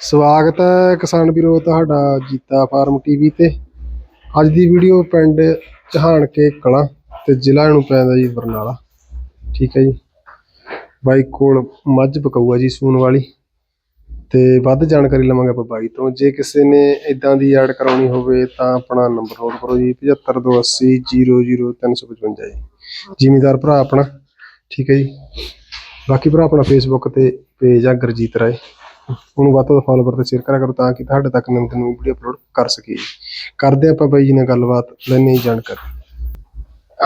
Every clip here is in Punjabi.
ਸਵਾਗਤ ਹੈ ਕਿਸਾਨ ਵੀਰੋ ਤੁਹਾਡਾ ਜੀਤਾ ਫਾਰਮ ਟੀਵੀ ਤੇ। ਅੱਜ ਦੀ ਵੀਡੀਓ ਪਿੰਡ ਚਹਾਨ ਕੇ ਕਲਾਂ ਤੇ ਜ਼ਿਲ੍ਹਾ ਨੂੰ ਪੈਂਦਾ ਜੀ ਬਰਨਾਲਾ। ਠੀਕ ਹੈ ਜੀ। ਬਾਈ ਕੋਲ ਮੱਝ ਪਕਾਊਆ ਜੀ ਸੂਣ ਵਾਲੀ। ਤੇ ਵੱਧ ਜਾਣਕਾਰੀ ਲਵਾਂਗੇ ਆਪਾਂ ਬਾਈ ਤੋਂ। ਜੇ ਕਿਸੇ ਨੇ ਇਦਾਂ ਦੀ ਐਡ ਕਰਾਉਣੀ ਹੋਵੇ ਤਾਂ ਆਪਣਾ ਨੰਬਰ ਨੋਟ ਕਰੋ ਜੀ 7528 00355 ਜੀ। ਜ਼ਿਮੀਦਾਰ ਭਰਾ ਆਪਣਾ। ਠੀਕ ਹੈ ਜੀ। ਬਾਕੀ ਭਰਾ ਆਪਣਾ ਫੇਸਬੁੱਕ ਤੇ ਪੇਜ ਆ ਗੁਰਜੀਤ ਰਾਏ। ਉਹਨੂੰ ਵੱਧ ਤੋਂ ਵੱਧ ਫਾਲੋਵਰ ਤੇ ਸ਼ੇਅਰ ਕਰਿਆ ਕਰੋ ਤਾਂ ਕਿ ਤੁਹਾਡੇ ਤੱਕ ਨਵੀਂ ਨਵੀਂ ਵੀਡੀਓ ਅਪਲੋਡ ਕਰ ਸਕੀਏ। ਕਰਦੇ ਆਪਾਂ ਬਾਈ ਜੀ ਨਾਲ ਗੱਲਬਾਤ ਲੈਣੇ ਜਾਣਕਾਰੀ।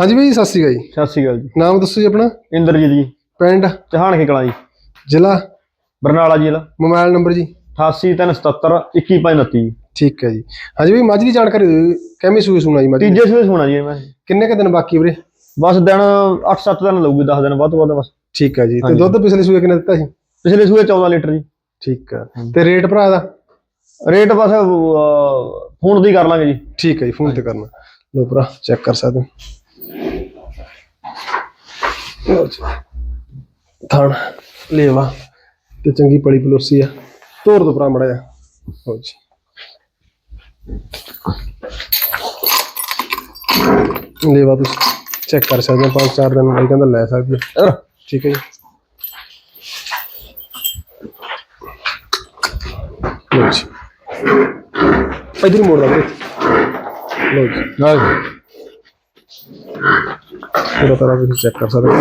ਹਾਂਜੀ ਬਾਈ ਜੀ, ਸਤਿ ਸ਼੍ਰੀ ਅਕਾਲ ਜੀ। ਸਤਿ ਸ਼੍ਰੀ ਅਕਾਲ ਜੀ। ਨਾਮ ਦੱਸੋ ਜੀ ਆਪਣਾ? ਇੰਦਰਜੀਤ ਜੀ। ਪਿੰਡ? ਚਹਾਨ ਕੇ ਕਲਾਂ ਜੀ। ਜ਼ਿਲ੍ਹਾ? ਬਰਨਾਲਾ ਜ਼ਿਲ੍ਹਾ। ਮੋਬਾਈਲ ਨੰਬਰ ਜੀ। 8877 21529 ਜੀ ਠੀਕ ਹੈ ਜੀ। ਹਾਂਜੀ ਬਾਈ ਮੱਝ ਦੀ ਜਾਣਕਾਰੀ ਦਿਓ ਜੀ। ਕਿਵੇਂ ਸੂਈ ਸੁਣਾ ਜੀ ਮੱਝ? ਦੀ? ਤੀਜੇ ਸੂਏ ਸੁਣਾ ਜੀ ਮੈਂ। ਕਿੰਨੇ ਕ ਦਿਨ ਬਾਕੀ ਵੀਰੇ? ਬਸ ਦਿਨ 8-7 ਦਿਨ ਲਊਗੀ 10 ਦਿਨ ਵੱਧ ਤੋਂ ਵੱਧ ਬਸ। ਠੀਕ ਹੈ ਜੀ। ਤੇ। ਦੁੱਧ ਪਿਛਲੇ ਸੂਏ ਕਿੰਨੇ ਦਿੱਤਾ ਸੀ? ਪਿਛਲੇ ਸੂਏ 14 ਲੀਟਰ ਜੀ। ਠੀਕ ਹੈ ਤੇ ਰੇਟ ਭਰਾ ਦਾ ਰੇਟ ਬਸ ਫੋਨ ਦੀ ਕਰ ਲਾਂਗੇ ਜੀ। ਠੀਕ ਹੈ ਜੀ ਫੋਨ ਤੇ ਕਰਨਾ। ਲੋ ਭਰਾ ਚੈੱਕ ਕਰ ਸਕਦੇ ਜੀ। ਥਣ ਲੇਵਾ ਤੇ ਚੰਗੀ ਪਲੀ ਪਲੋਸੀ ਆ। ਤੋਰ ਦੋ ਭਰਾ ਮੜਾ ਜਾ ਲਓ ਜੀ। ਲੇਵਾ ਤੁਸੀਂ ਚੈੱਕ ਕਰ ਸਕਦੇ ਹੋ ਪੰਜ ਚਾਰ ਦਿਨ ਬਾਈ ਕਹਿੰਦਾ ਲੈ ਸਕਦੇ ਹੋ। ਠੀਕ ਹੈ ਜੀ। ਲਓ ਜੀ ਇਧਰ ਮੋੜ ਲਾ ਵੀਰੇ ਲਓ ਜੀ ਪੂਰਾ ਤਰ੍ਹਾਂ ਤੁਸੀਂ ਚੈੱਕ ਕਰ ਸਕਦੇ ਹੋ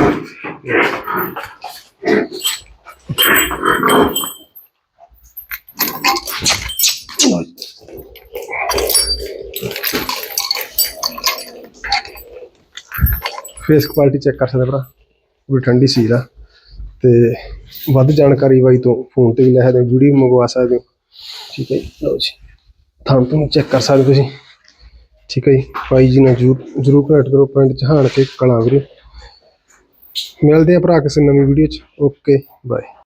ਫੇਸ ਕੁਆਲਿਟੀ ਚੈੱਕ ਕਰ ਸਕਦੇ ਭਰਾ। ਪੂਰੀ ਠੰਡੀ ਸੀਲ ਆ। ਤੇ ਵੱਧ ਜਾਣਕਾਰੀ ਬਾਈ ਤੋਂ ਫੋਨ ਤੇ ਵੀ ਲੈ ਸਕਦੇ ਹੋ ਵੀਡੀਓ ਮੰਗਵਾ ਸਕਦੇ ਹੋ। ਠੀਕ ਹੈ ਜੀ ਲਓ ਜੀ ਥਾਂ ਤੋਂ ਚੈੱਕ ਕਰ ਸਕਦੇ ਤੁਸੀਂ ਠੀਕ ਹੈ ਜੀ ਭਾਈ ਜੀ ਨਾਲ ਜਰੂਰ ਜਰੂਰ ਕਨੈਕਟ ਕਰੋ ਪਿੰਡ ਚਹਾਨ ਕੇ ਕਲਾਂ ਵੀਰੇ ਮਿਲਦੇ ਆ ਭਰਾ ਕਿਸੇ ਨਵੀਂ ਵੀਡੀਓ ਚ ਓਕੇ ਬਾਏ